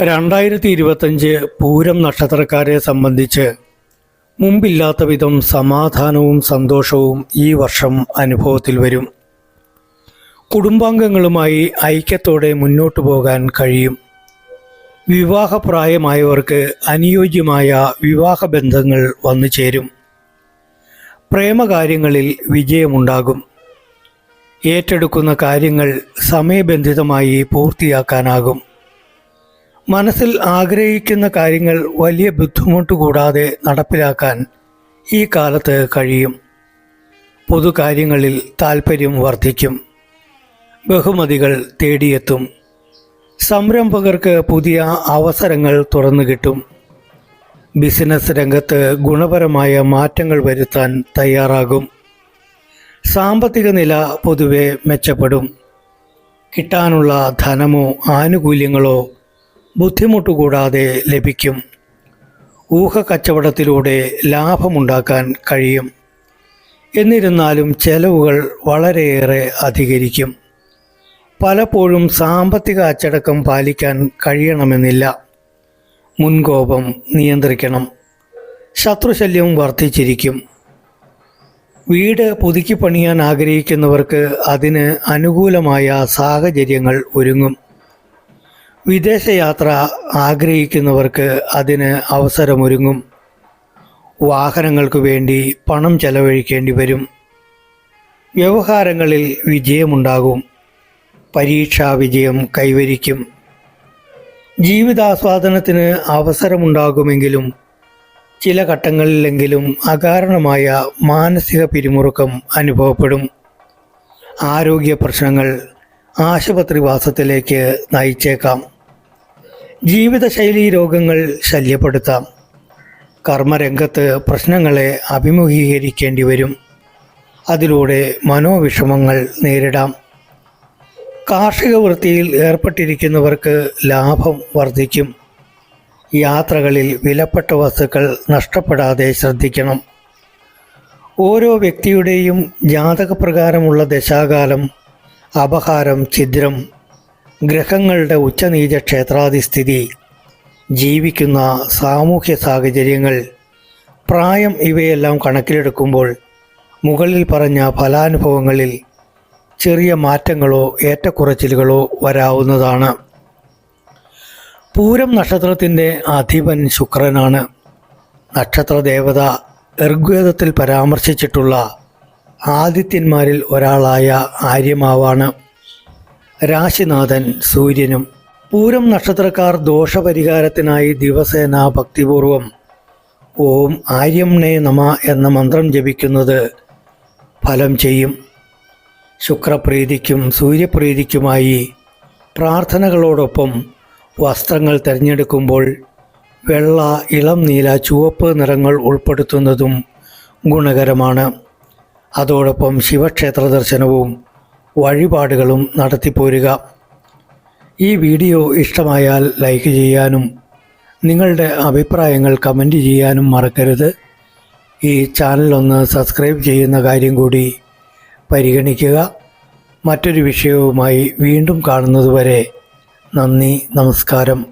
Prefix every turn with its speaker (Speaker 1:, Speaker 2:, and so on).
Speaker 1: രണ്ടായിരത്തി ഇരുപത്തഞ്ച് പൂരം നക്ഷത്രക്കാരെ സംബന്ധിച്ച് മുമ്പില്ലാത്ത വിധം സമാധാനവും സന്തോഷവും ഈ വർഷം അനുഭവത്തിൽ വരും. കുടുംബാംഗങ്ങളുമായി ഐക്യത്തോടെ മുന്നോട്ടു പോകാൻ കഴിയും. വിവാഹപ്രായമായവർക്ക് അനുയോജ്യമായ വിവാഹബന്ധങ്ങൾ വന്നു ചേരും. പ്രേമകാര്യങ്ങളിൽ വിജയമുണ്ടാകും. ഏറ്റെടുക്കുന്ന കാര്യങ്ങൾ സമയബന്ധിതമായി പൂർത്തിയാക്കാനാകും. മനസ്സിൽ ആഗ്രഹിക്കുന്ന കാര്യങ്ങൾ വലിയ ബുദ്ധിമുട്ട് കൂടാതെ നടപ്പിലാക്കാൻ ഈ കാലത്ത് കഴിയും. പൊതുകാര്യങ്ങളിൽ താൽപ്പര്യം വർദ്ധിക്കും. ബഹുമതികൾ തേടിയെത്തും. സംരംഭകർക്ക് പുതിയ അവസരങ്ങൾ തുറന്നു കിട്ടും. ബിസിനസ് രംഗത്ത് ഗുണപരമായ മാറ്റങ്ങൾ വരുത്താൻ തയ്യാറാകും. സാമ്പത്തിക നില പൊതുവെ മെച്ചപ്പെടും. കിട്ടാനുള്ള ധനമോ ആനുകൂല്യങ്ങളോ ബുദ്ധിമുട്ടുകൂടാതെ ലഭിക്കും. ഊഹ കച്ചവടത്തിലൂടെ ലാഭമുണ്ടാക്കാൻ കഴിയും. എന്നിരുന്നാലും ചെലവുകൾ വളരെയേറെ അധികരിക്കും. പലപ്പോഴും സാമ്പത്തിക അച്ചടക്കം പാലിക്കാൻ കഴിയണമെന്നില്ല. മുൻകോപം നിയന്ത്രിക്കണം. ശത്രുശല്യം വർദ്ധിച്ചിരിക്കും. വീട് പുതുക്കി പണിയാൻ ആഗ്രഹിക്കുന്നവർക്ക് അതിന് അനുകൂലമായ സാഹചര്യങ്ങൾ ഒരുങ്ങും. വിദേശയാത്ര ആഗ്രഹിക്കുന്നവർക്ക് അതിന് അവസരമൊരുങ്ങും. വാഹനങ്ങൾക്ക് വേണ്ടി പണം ചെലവഴിക്കേണ്ടി വരും. വ്യവഹാരങ്ങളിൽ വിജയമുണ്ടാകും. പരീക്ഷാ വിജയം കൈവരിക്കും. ജീവിതാസ്വാദനത്തിന് അവസരമുണ്ടാകുമെങ്കിലും ചില ഘട്ടങ്ങളിലെങ്കിലും അകാരണമായ മാനസിക പിരിമുറുക്കം അനുഭവപ്പെടും. ആരോഗ്യ പ്രശ്നങ്ങൾ ആശുപത്രിവാസത്തിലേക്ക് നയിച്ചേക്കാം. ജീവിതശൈലീ രോഗങ്ങൾ ശല്യപ്പെടുത്താം. കർമ്മരംഗത്ത് പ്രശ്നങ്ങളെ അഭിമുഖീകരിക്കേണ്ടി വരും. അതിലൂടെ മനോവിഷമങ്ങൾ നേരിടാം. കാർഷിക വൃത്തിയിൽ ഏർപ്പെട്ടിരിക്കുന്നവർക്ക് ലാഭം വർദ്ധിക്കും. യാത്രകളിൽ വിലപ്പെട്ട വസ്തുക്കൾ നഷ്ടപ്പെടാതെ ശ്രദ്ധിക്കണം. ഓരോ വ്യക്തിയുടെയും ജാതകപ്രകാരമുള്ള ദശാകാലം അപഹാരം ഛിദ്രം ഗ്രഹങ്ങളുടെ ഉച്ചനീച ക്ഷേത്രാധിസ്ഥിതി ജീവിക്കുന്ന സാമൂഹ്യ സാഹചര്യങ്ങൾ പ്രായം ഇവയെല്ലാം കണക്കിലെടുക്കുമ്പോൾ മുകളിൽ പറഞ്ഞ ഫലാനുഭവങ്ങളിൽ ചെറിയ മാറ്റങ്ങളോ ഏറ്റക്കുറച്ചിലുകളോ വരാവുന്നതാണ്. പൂരം നക്ഷത്രത്തിന്റെ അധിപൻ ശുക്രനാണ്. നക്ഷത്രദേവത ഋഗ്വേദത്തിൽ പരാമർശിച്ചിട്ടുള്ള ആദിത്യന്മാരിൽ ഒരാളായ ആര്യമാവാണ്. രാശിനാഥൻ സൂര്യനും പൂരം നക്ഷത്രക്കാർ ദോഷപരിഹാരത്തിനായി ദിവസേന ഭക്തിപൂർവം ഓം ആര്യംണേ നമ എന്ന മന്ത്രം ജപിക്കുന്നത് ഫലം ചെയ്യും. ശുക്രപ്രീതിക്കും സൂര്യപ്രീതിക്കുമായി പ്രാർത്ഥനകളോടൊപ്പം വസ്ത്രങ്ങൾ തിരഞ്ഞെടുക്കുമ്പോൾ വെള്ള ഇളം നീല ചുവപ്പ് നിറങ്ങൾ ഉൾപ്പെടുത്തുന്നതും ഗുണകരമാണ്. അതോടൊപ്പം ശിവക്ഷേത്ര ദർശനവും വഴിപാടുകളും നടത്തിപ്പോരുക. ഈ വീഡിയോ ഇഷ്ടമായാൽ ലൈക്ക് ചെയ്യാനും നിങ്ങളുടെ അഭിപ്രായങ്ങൾ കമന്റ് ചെയ്യാനും മറക്കരുത്. ഈ ചാനൽ ഒന്ന് സബ്സ്ക്രൈബ് ചെയ്യുന്ന കാര്യം കൂടി പരിഗണിക്കുക. മറ്റൊരു വിഷയവുമായി വീണ്ടും കാണുന്നതുവരെ നന്ദി നമസ്കാരം.